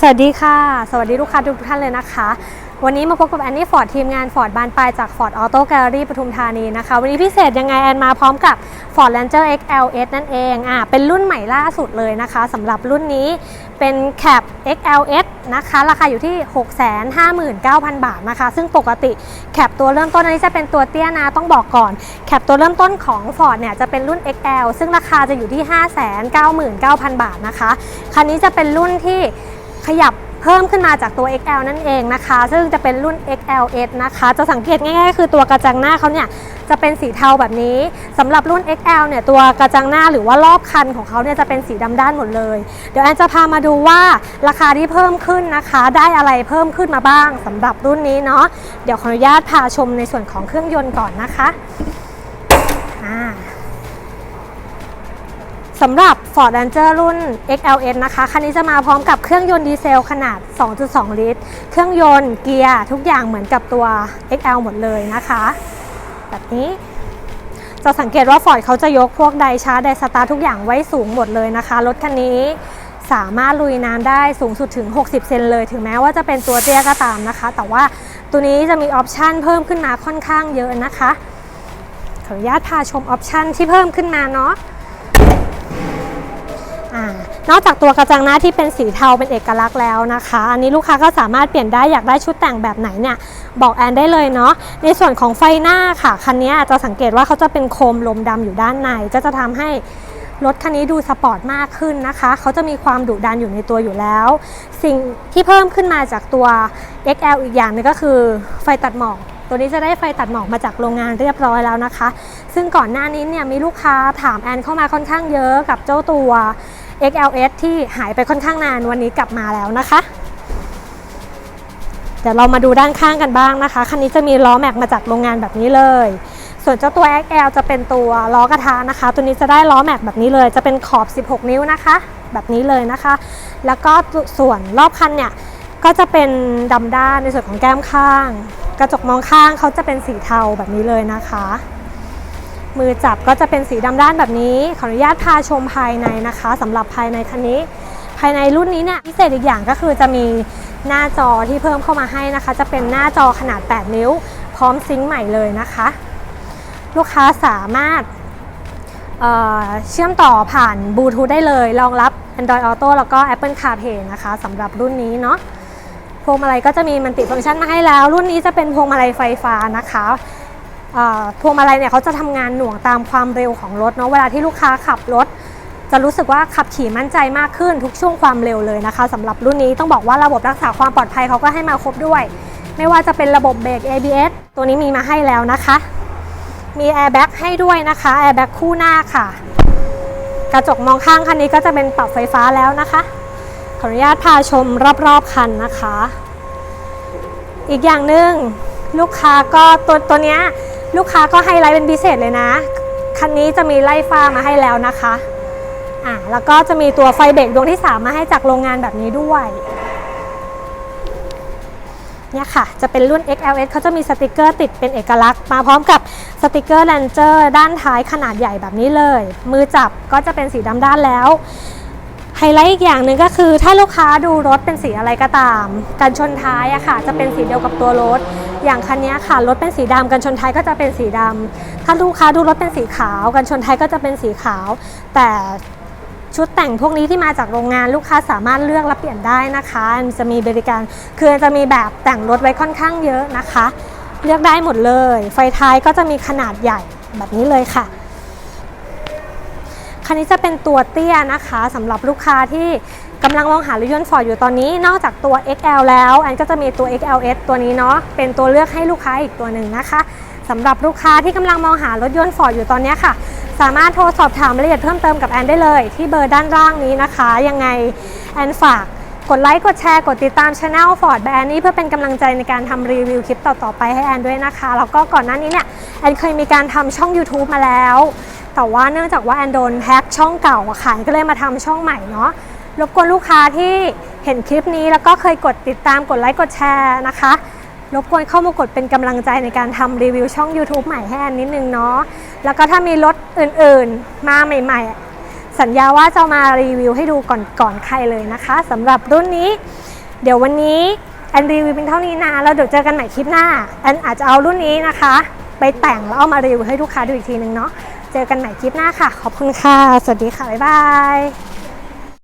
สวัสดีค่ะ สวัสดีลูกค้าทุกท่านเลยนะคะ วันนี้มาพบกับแอนนี่ฟอร์ดทีมงานฟอร์ดบานปลายจาก Ford Auto Gallery ปทุมธานีนะคะ วันนี้พิเศษยังไงแอนมาพร้อมกับ Ford Ranger XLS นั่นเองอะเป็นรุ่นใหม่ล่าสุดเลยนะคะสำหรับรุ่นนี้เป็น Cap XLS นะคะ ราคาอยู่ที่ 659,000 บาทนะคะ ซึ่งปกติแคปตัวเริ่มต้นอันนี้จะเป็นตัวเตี้ยนะ ต้องบอกก่อน แคปตัวเริ่มต้นของ Ford เนี่ยจะเป็นรุ่น XL ซึ่งราคาจะอยู่ที่ 599,000 บาทนะคะ คันนี้จะเป็นรุ่นที่ขยับ พิ่มขึ้นมาจากตัว XL นั่นเองนะคะ ซึ่งจะเป็นรุ่น XLS นะคะ จะสังเกตง่ายๆ คือตัวกระจังหน้าเขาเนี่ยจะเป็นสีเทาแบบนี้สำหรับรุ่น XL เนี่ยตัวกระจังหน้าหรือว่ารอบคันของเขาเนี่ยจะเป็นสีดำด้านหมดเลย เดี๋ยวแอนจะพามาดูว่าราคาที่เพิ่มขึ้นนะคะ ได้อะไรเพิ่มขึ้นมาบ้างสำหรับรุ่นนี้เนาะเดี๋ยวขออนุญาตพาชมในส่วนของเครื่องยนต์ก่อนนะคะอ่า สำหรับ Ford Ranger รุ่น XLS นะคะ คันนี้จะมาพร้อมกับเครื่องยนต์ดีเซลขนาด 2.2 ลิตร เครื่องยนต์เกียร์ทุกอย่างเหมือนกับตัว XL หมดเลยนะคะ แบบนี้จะสังเกตว่า Ford เขาจะยกพวกไดชาร์จไดสตาร์ททุกอย่างไว้สูงหมดเลยนะคะ รถคันนี้สามารถลุยน้ำได้สูงสุดถึง 60 เซนเลย ถึงแม้ว่าจะเป็นตัวเตี้ยก็ตามนะคะ แต่ว่าตัวนี้จะมีออปชันเพิ่มขึ้นมาค่อนข้างเยอะนะคะ ขออนุญาตพาชมออปชันที่เพิ่มขึ้นมาเนาะ นอกจากตัวกระจังหน้าที่เป็นสีเทาเป็นเอกลักษณ์แล้วนะคะ อันนี้ลูกค้าก็สามารถเปลี่ยนได้อยากได้ชุดแต่งแบบไหนเนี่ยบอกแอนได้เลยเนาะในส่วนของไฟหน้าค่ะคันนี้อาจจะสังเกตว่าเขาจะเป็นโคมลมดำอยู่ด้านในก็จะทำให้รถคันนี้ดูสปอร์ตมากขึ้นนะคะ เขาจะมีความดุดันอยู่ในตัวอยู่แล้ว สิ่งที่เพิ่มขึ้นมาจากตัว XL อีกอย่างหนึงก็คือไฟตัดหมอก ตัวนี้จะได้ไฟตัดหมอกมาจากโรงงานเรียบร้อยแล้วนะคะ ซึ่งก่อนหน้านี้เนี่ยมีลูกค้าถามแอนเข้ามาค่อนข้างเยอะกับเจ้าตัว XLS ที่หายไปค่อนข้างนานวันนี้กลับมาแล้วนะคะ เดี๋ยวเรามาดูด้านข้างกันบ้างนะคะคันนี้จะมีล้อแม็กมาจากโรงงานแบบนี้เลย ส่วนเจ้าตัว XL จะเป็นตัวล้อกระทะนะคะ ตัวนี้จะได้ล้อแม็กแบบนี้เลย จะเป็นขอบ 16 นิ้วนะคะ แบบนี้เลยนะคะ แล้วก็ส่วนรอบคันเนี่ยก็จะเป็นดำด้านในส่วนของแก้มข้าง กระจกมองข้างเขาจะเป็นสีเทาแบบนี้เลยนะคะ มือจับก็จะเป็นสีดำด้านแบบนี้ ขออนุญาตพาชมภายในนะคะสำหรับภายในคันนี้ ภายในรุ่นนี้เนี่ยพิเศษอีกอย่างก็คือจะมีหน้าจอที่เพิ่มเข้ามาให้นะคะ จะเป็นหน้าจอขนาด 8 นิ้ว พร้อมซิงค์ใหม่เลยนะคะ ลูกค้าสามารถเเชื่อมต่อผ่านบลูทูธได้เลยรองรับ Android Auto แล้วก็ Apple CarPlay นะคะสำหรับรุ่นนี้เนาะพวงมาลัยก็จะมีมันติฟังก์ชันมาให้แล้ว รุ่นนี้จะเป็นพวงมาลัยไฟฟ้านะคะ พวงมาลัยเนี่ยเขาจะทำงานหน่วงตามความเร็วของรถเนาะเวลาที่ลูกค้าขับรถ จะรู้สึกว่าขับขี่มั่นใจมากขึ้นทุกช่วงความเร็วเลยนะคะสำหรับรุ่นนี้ต้องบอกว่าระบบรักษาความปลอดภัยเขาก็ให้มาครบด้วย ไม่ว่าจะเป็นระบบเบรก ABS ตัวนี้มีมาให้แล้วนะคะ มีแอร์แบ็กให้ด้วยนะคะแอร์แบ็กคู่หน้าค่ะ กระจกมองข้างคันนี้ก็จะเป็นปรับไฟฟ้าแล้วนะคะขออนุญาตพาชมรอบๆคันนะคะ อีกอย่างหนึ่งลูกค้าก็ตัวตัวเนี้ยลูกค้าก็ไฮไลท์เป็นพิเศษเลยนะ คันนี้จะมีไล่ฟ้ามาให้แล้วนะคะอะแล้วก็จะมีตัวไฟเบรกดวงที่ 3 มาให้จากโรงงานแบบนี้ด้วยเนี่ยค่ะ จะเป็นรุ่น XLS เขาจะมีสติกเกอร์ติดเป็นเอกลักษณ์ มาพร้อมกับสติกเกอร์ Ranger ด้านท้ายขนาดใหญ่แบบนี้เลย มือจับก็จะเป็นสีดำด้านแล้ว ไฮไลท์อีกอย่างหนึ่งก็คือ ถ้าลูกค้าดูรถเป็นสีอะไรก็ตาม กันชนท้ายอะค่ะ จะเป็นสีเดียวกับตัวรถ อย่างคันนี้ค่ะรถเป็นสีดำกันชนท้ายก็จะเป็นสีดำถ้าลูกค้าดูรถเป็นสีขาว กันชนท้ายก็จะเป็นสีขาว แต่ชุดแต่งพวกนี้ที่มาจากโรงงานลูกค้าสามารถเลือกและเปลี่ยนได้นะคะจะมีบริการคือจะมีแบบแต่งรถไว้ค่อนข้างเยอะนะคะ เลือกได้หมดเลย ไฟท้ายก็จะมีขนาดใหญ่แบบนี้เลยค่ะ คันนี้จะเป็นตัวเตี้ยนะคะสำหรับลูกค้าที่กำลังมองหารถยนต์ฟอร์ดอยู่ตอนนี้ นอกจากตัว XL แล้วอันก็จะมีตัว XLS ตัวนี้เนาะเป็นตัวเลือกให้ลูกค้าอีกตัวหนึ่งนะคะสำหรับลูกค้าที่กำลังมองหารถยนต์ฟอร์ดอยู่ตอนนี้ค่ะ สามารถโทรสอบถามรายละเอียดเพิ่มเติมกับแอนได้เลย ที่เบอร์ด้านล่างนี้นะคะ ยังไงแอนฝากกดไลค์ กดแชร์ กดติดตามช anel Ford แบรนด์นี้เพื่อเป็นกำลังใจในการทำรีวิวคลิปต่อ ๆ ไปให้แอนด้วยนะคะ แล้วก็ก่อนหน้านี้เนี่ย แอนเคยมีการทำช่อง YouTube มาแล้ว แต่ว่าเนื่องจากว่าแอนโดนแฮ็กช่องเก่าอะค่ะก็เลยมาทำช่องใหม่เนาะรบกวนลูกค้าที่เห็นคลิปนี้แล้วก็เคยกดติดตามกดไลค์กดแชร์นะคะรบกวนเข้ามากดเป็นกำลังใจในการทำรีวิวช่อง YouTube ใหม่ให้แอนนิดนึงเนาะ แล้วก็ถ้ามีรถอื่นๆ มาใหม่ๆ สัญญาว่าจะมารีวิวให้ดูก่อนก่อนใครเลยนะคะสำหรับรุ่นนี้ เดี๋ยววันนี้แอนรีวิวเป็นเท่านี้นะ แล้วเดี๋ยวเจอกันใหม่คลิปหน้าแอนอาจจะเอารุ่นนี้นะคะ ไปแต่งแล้วเอามารีวิวให้ลูกค้าดูอีกทีนึงเนาะ เจอกันใหม่คลิปหน้าค่ะ ขอบคุณค่ะ สวัสดีค่ะ บ๊ายบาย